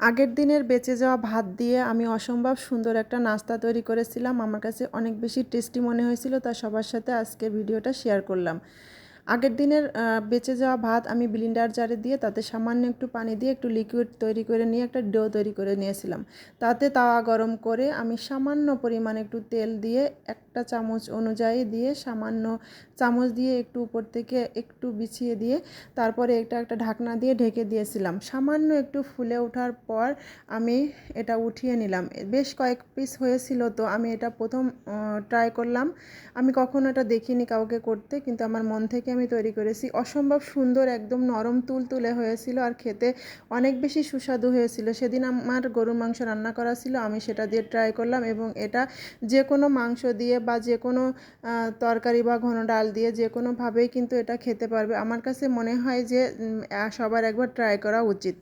আগের দিনের বেঁচে যাওয়া ভাত দিয়ে আমি অসম্ভব সুন্দর একটা নাস্তা তৈরি করেছিলাম। আমার কাছে অনেক বেশি টেস্টি মনে হয়েছিল তা সবার সাথে আজকে ভিডিওটা শেয়ার করলাম। আগের দিনের বেঁচে যাওয়া ভাত আমি ব্লিন্ডার জারে দিয়ে তাতে সামান্য একটু পানি দিয়ে একটু লিকুইড তৈরি করে নিয়ে একটা ডো তৈরি করে নিয়েছিলাম। তাতে তাওয়া গরম করে আমি সামান্য পরিমাণে একটু তেল দিয়ে একটা চামচ অনুযায়ী দিয়ে সামান্য চামচ দিয়ে একটু উপর থেকে একটু বিছিয়ে দিয়ে তারপরে এটা একটা ঢাকনা দিয়ে ঢেকে দিয়েছিলাম। সামান্য একটু ফুলে ওঠার পর আমি এটা উঠিয়ে নিলাম। বেশ কয়েক পিস হয়েছিল তো আমি এটা প্রথম ট্রাই করলাম। আমি কখনো এটা দেখিনি কাউকে করতে, কিন্তু আমার মন থেকে আমি তৈরি করেছি। অসম্ভব সুন্দর, একদম নরম তুল তুলে হয়েছিল আর খেতে অনেক বেশি সুস্বাদু হয়েছিল। সেদিন আমার গরুর মাংস রান্না করা ছিল, আমি সেটা দিয়ে ট্রাই করলাম এবং এটা যে কোনো মাংস দিয়ে বা যে কোনো তরকারি বা ঘন ডাল দিয়ে যে কোনোভাবেই কিন্তু এটা খেতে পারবে। আমার কাছে মনে হয় যে সবার একবার ট্রাই করা উচিত।